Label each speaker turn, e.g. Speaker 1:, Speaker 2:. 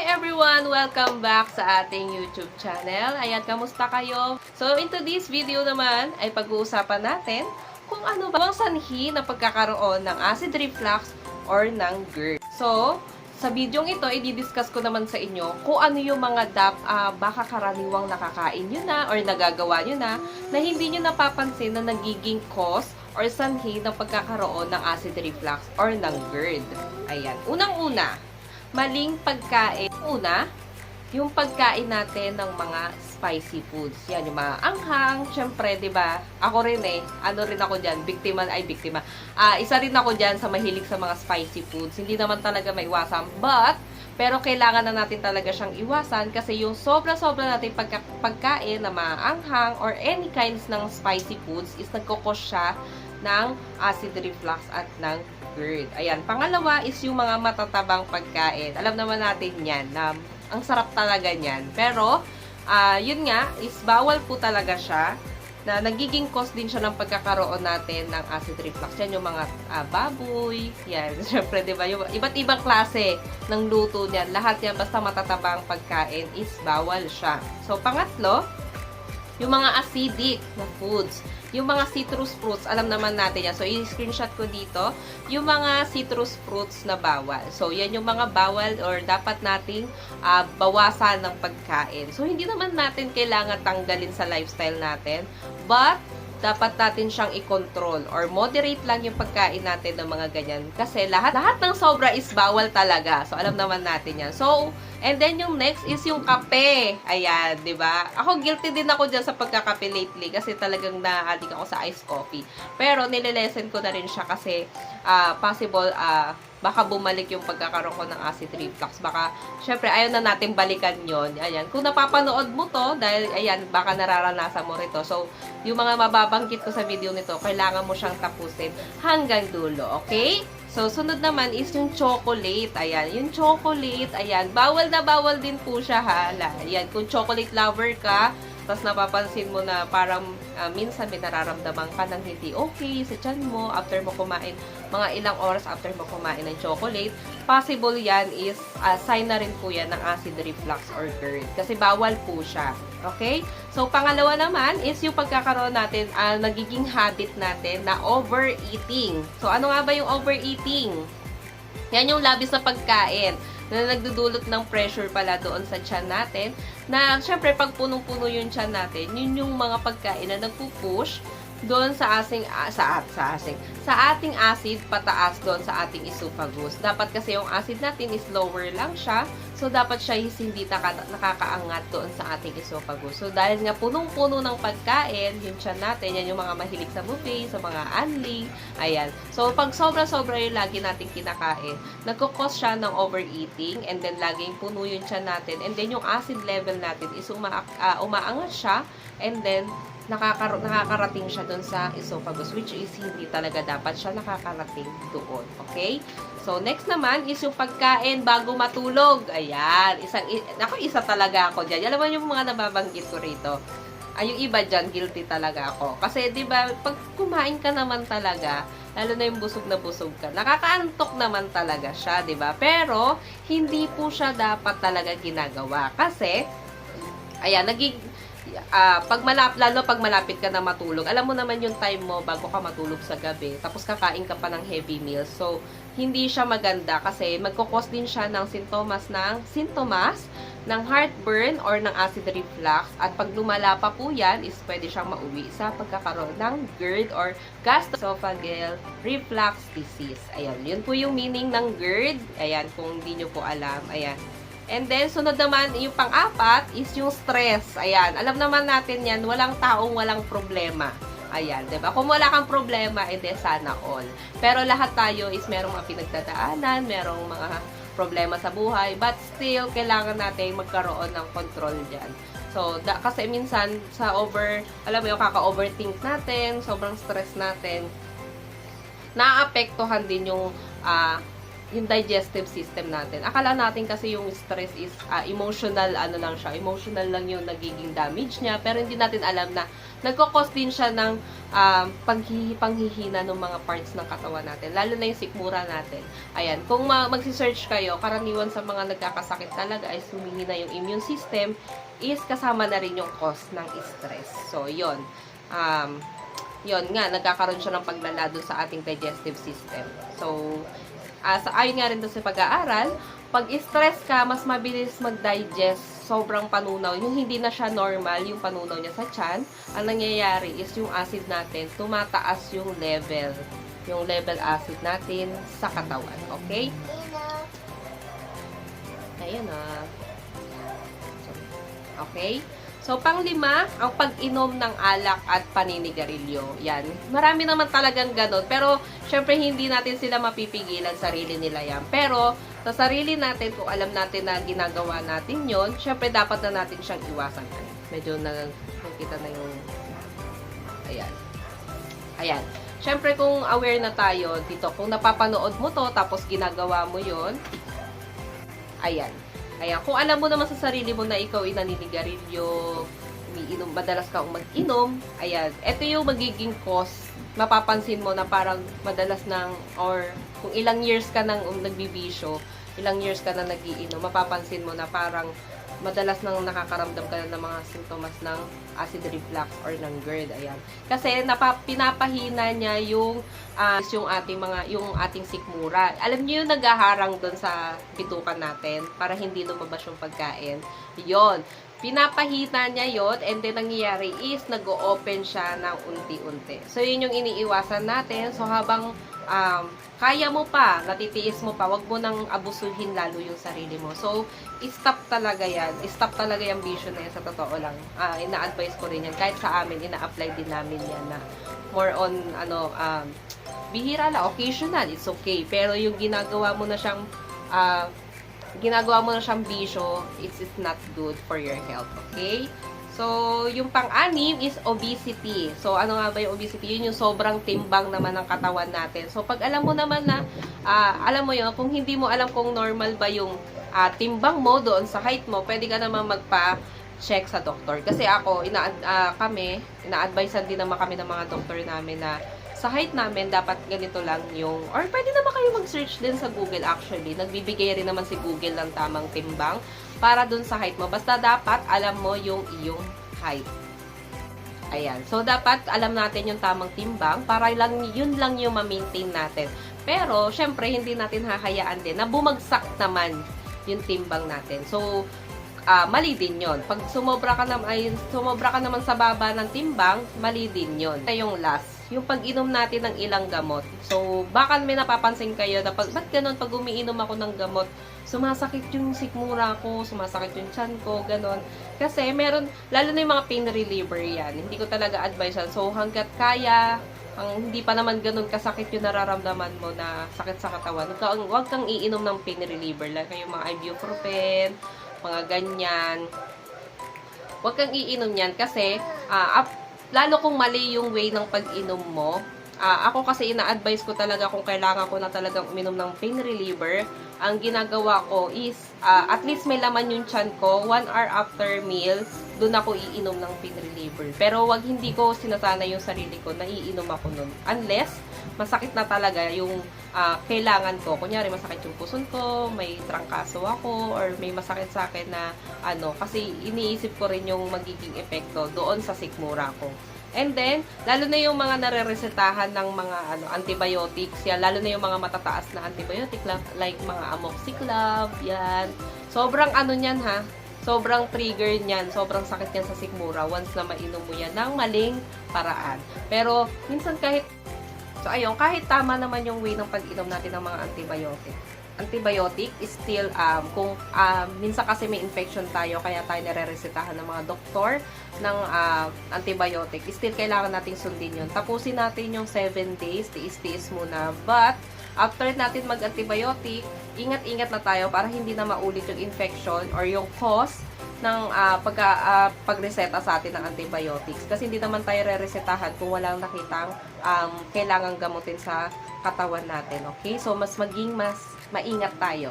Speaker 1: Hi everyone! Welcome back sa ating YouTube channel. Ayan, kamusta kayo? So, into this video naman ay pag-uusapan natin kung ano ba ang sanhi ng pagkakaroon ng acid reflux or ng GERD. So, sa video ito, i-discuss ko naman sa inyo kung ano yung mga dap, ah, baka karaniwang nakakain nyo na or nagagawa nyo na na hindi nyo napapansin na nagiging cause or sanhi ng pagkakaroon ng acid reflux or ng GERD. Ayan. Unang-una, maling pagkain. Una, yung pagkain natin ng mga spicy foods. Yan, yung mga anghang. Siyempre, di ba? Ako rin eh. Ano rin ako dyan? Biktima, ay biktima. Ah, isa rin ako dyan sa mahilig sa mga spicy foods. Hindi naman talaga maiwasan. But, pero kailangan na natin talaga siyang iwasan kasi yung sobra-sobra natin pagka, pagkain na maanghang or any kinds ng spicy foods is nagkukos siya ng acid reflux at ng GERD. Ayan. Pangalawa is yung mga matatabang pagkain. Alam naman natin yan na ang sarap talaga niyan. Pero, ah yun nga, is bawal po talaga siya na nagiging cause din siya ng pagkakaroon natin ng acid reflux. Yan yung mga ah, baboy, yan. Siyempre, di ba? Yung iba't ibang klase ng luto niyan. Lahat yan, basta matatabang pagkain is bawal siya. So, pangatlo, yung mga acidic na foods. Yung mga citrus fruits, alam naman natin yan. So, i-screenshot ko dito, yung mga citrus fruits na bawal. So, yan yung mga bawal or dapat nating ah, bawasan ng pagkain. So, hindi naman natin kailangan tanggalin sa lifestyle natin. But, dapat natin siyang i-control or moderate lang yung pagkain natin ng mga ganyan. Kasi lahat, lahat ng sobra is bawal talaga. So, alam naman natin yan. So, and then yung next is yung kape. Ayan, di ba? Ako guilty din ako dyan sa pagkakape lately kasi talagang na-addict ako sa iced coffee. Pero nililesen ko na rin siya kasi ah, possible ah, baka bumalik yung pagkakaroon ko ng acid reflux. Baka, syempre, ayaw na natin balikan yon Ayan. Kung napapanood mo to, dahil, ayan, baka nararanasan mo rito. So, yung mga mababanggit ko sa video nito, kailangan mo siyang tapusin hanggang dulo. Okay? So, sunod naman is yung chocolate. Ayan. Yung chocolate, ayan. Bawal na bawal din po siya, ha? Ayan. Kung chocolate lover ka, tapos napapansin mo na parang ah, minsan may nararamdaman ka ng hindi okay sa tiyan mo after mo kumain, mga ilang oras after mo kumain ng chocolate, possible yan is ah, sign na rin po yan ng acid reflux or GERD. Kasi bawal po siya. Okay? So, pangalawa naman is yung pagkakaroon natin, ah, nagiging habit natin na overeating. So, ano nga ba yung overeating? Yan yung labis na pagkain na nagdudulot ng pressure pala doon sa tiyan natin. Na, syempre, pag punong-puno yung tiyan natin, yun yung mga pagkain na nagpupush doon sa asing ah, sa at sa asing sa ating acid pataas doon sa ating esophagus. Dapat kasi yung acid natin is lower lang siya. So dapat siya is hindi naka, nakakaangat doon sa ating esophagus. So dahil nga punong-puno ng pagkain, yung tiyan natin, yan yung mga mahilig sa buffet, sa mga unling, ayan. So pag sobra-sobra yung lagi nating kinakain, nagkukos siya ng overeating and then laging puno yung tiyan natin and then yung acid level natin is uma, ah, umaangat siya and then nakakar nakakarating siya doon sa esophagus which is hindi talaga dapat siya nakakarating doon. Okay? So, next naman is yung pagkain bago matulog. Ayan. Isang, ako, isa talaga ako dyan. Alam mo yung mga nababanggit ko rito. Ay, yung iba dyan, guilty talaga ako. Kasi, di ba, pag kumain ka naman talaga, lalo na yung busog na busog ka, nakakaantok naman talaga siya, di ba? Pero, hindi po siya dapat talaga ginagawa. Kasi, ayan, nagig, ah pag malap, lalo pag malapit ka na matulog, alam mo naman yung time mo bago ka matulog sa gabi, tapos kakain ka pa ng heavy meals. So, hindi siya maganda kasi magkukos din siya ng sintomas ng sintomas ng heartburn or ng acid reflux. At pag lumala pa po yan, is pwede siyang mauwi sa pagkakaroon ng GERD or gastroesophageal reflux disease. Ayan, yun po yung meaning ng GERD. Ayan, kung hindi nyo po alam. Ayan. And then, sunod naman, yung pang-apat is yung stress. Ayan, alam naman natin yan, walang taong walang problema. Ayan, ba? Kung wala kang problema, edi sana all. Pero lahat tayo is merong mga pinagdadaanan, merong mga problema sa buhay, but still, kailangan natin magkaroon ng control dyan. So, da, kasi minsan, sa over, alam mo yung kaka-overthink natin, sobrang stress natin, naapektuhan din yung ah, yung digestive system natin. Akala natin kasi yung stress is ah, emotional, ano lang siya, emotional lang yung nagiging damage niya, pero hindi natin alam na nagkakos din siya ng um, panghihi, panghihina ng mga parts ng katawan natin, lalo na yung sikmura natin. Ayan, kung ma- magsi-search kayo, karaniwan sa mga nagkakasakit talaga ay humihina yung immune system, is kasama na rin yung cause ng stress. So, yon Um, yon nga, nagkakaroon siya ng paglala doon sa ating digestive system. So, as ayon nga rin doon sa pag-aaral, pag stress ka, mas mabilis mag-digest, sobrang panunaw. Yung hindi na siya normal, yung panunaw niya sa tiyan, ang nangyayari is yung acid natin, tumataas yung level. Yung level acid natin sa katawan. Okay? Ayan na. Okay? So, panglima, ang pag-inom ng alak at paninigarilyo. Yan. Marami naman talagang ganun. Pero, syempre, hindi natin sila mapipigilan. Sarili nila yan. Pero, sa sarili natin, kung alam natin na ginagawa natin yon syempre, dapat na natin siyang iwasan. Medyo na, nakita na yung... Ayan. Ayan. Syempre, kung aware na tayo dito, kung napapanood mo to, tapos ginagawa mo yon ayan. Ayan, kung alam mo naman sa sarili mo na ikaw ay naninigarilyo, umiinom, madalas ka mag-inom, ayan, ito yung magiging cause. Mapapansin mo na parang madalas ng, or kung ilang years ka nang um, nagbibisyo, ilang years ka na nagiinom, mapapansin mo na parang madalas nang nakakaramdam ka ng mga sintomas ng acid reflux or ng GERD. Ayan. Kasi napa, pinapahina niya yung ah, yung ating mga yung ating sikmura. Alam niyo yung naghaharang doon sa bitukan natin para hindi lumabas yung pagkain. 'Yon. Pinapahina niya yon and then nangyayari is nag-open siya ng unti-unti. So yun yung iniiwasan natin. So habang um, kaya mo pa, natitiis mo pa, wag mo nang abusuhin lalo yung sarili mo. So, stop talaga yan. Stop talaga yung vision na yan sa totoo lang. Ah, ina-advise ko rin yan. Kahit sa amin, ina-apply din namin yan na more on, ano, um, bihira lang, occasional, it's okay. Pero yung ginagawa mo na siyang, ah, ginagawa mo na siyang bisyo, it's, it's not good for your health, okay? So, yung pang-anim is obesity. So, ano nga ba yung obesity? Yun yung sobrang timbang naman ng katawan natin. So, pag alam mo naman na, ah, alam mo yun, kung hindi mo alam kung normal ba yung ah, timbang mo doon sa height mo, pwede ka naman magpa-check sa doktor. Kasi ako, ina ah, kami, ina-advisean din naman kami ng mga doktor namin na sa height namin, dapat ganito lang yung, or pwede naman kayo mag-search din sa Google actually. Nagbibigay rin naman si Google ng tamang timbang para dun sa height mo. Basta dapat alam mo yung iyong height. Ayan. So, dapat alam natin yung tamang timbang para lang, yun lang yung ma-maintain natin. Pero, syempre, hindi natin hahayaan din na bumagsak naman yung timbang natin. So, ah, mali din yon. Pag sumobra ka, naman, ay, sumobra ka naman sa baba ng timbang, mali din yon. Ito yung last yung pag-inom natin ng ilang gamot. So, baka may napapansin kayo na pag, ba't ganun pag umiinom ako ng gamot, sumasakit yung sikmura ko, sumasakit yung chan ko, ganun. Kasi meron, lalo na yung mga pain reliever yan, hindi ko talaga advise yan. So, hanggat kaya, ang hindi pa naman ganun kasakit yung nararamdaman mo na sakit sa katawan, huwag kang, huwag kang iinom ng pain reliever. Like yung mga ibuprofen, mga ganyan. Huwag kang iinom yan kasi ah, ap- lalo kung mali yung way ng pag-inom mo, ah, ako kasi ina-advise ko talaga kung kailangan ko na talagang uminom ng pain reliever, ang ginagawa ko is, ah, at least may laman yung chan ko, one hour after meal, doon ako iinom ng pain reliever. Pero wag hindi ko sinasana yung sarili ko na iinom ako nun. Unless, masakit na talaga yung ah, kailangan ko. Kunyari, masakit yung puson ko, may trangkaso ako, or may masakit sa akin na ano, kasi iniisip ko rin yung magiging epekto doon sa sikmura ko. And then, lalo na yung mga nare-resetahan ng mga ano, antibiotics, yan, lalo na yung mga matataas na antibiotic, like, mga amoxiclav, yan. Sobrang ano niyan ha, sobrang trigger niyan, sobrang sakit niyan sa sikmura once na mainom mo yan ng maling paraan. Pero, minsan kahit So, ayun, kahit tama naman yung way ng pag-inom natin ng mga antibiotic. Antibiotic is still, um, kung um, minsan kasi may infection tayo, kaya tayo nare-resetahan ng mga doktor ng uh, antibiotic, still kailangan nating sundin yun. Tapusin natin yung 7 days, tiis-tiis muna. But, after natin mag-antibiotic, ingat-ingat na tayo para hindi na maulit yung infection or yung cause ng ah, pagka, ah, pagreseta sa atin ng antibiotics. Kasi hindi naman tayo re-resetahan kung walang nakitang um, kailangang gamutin sa katawan natin. Okay? So, mas maging mas maingat tayo.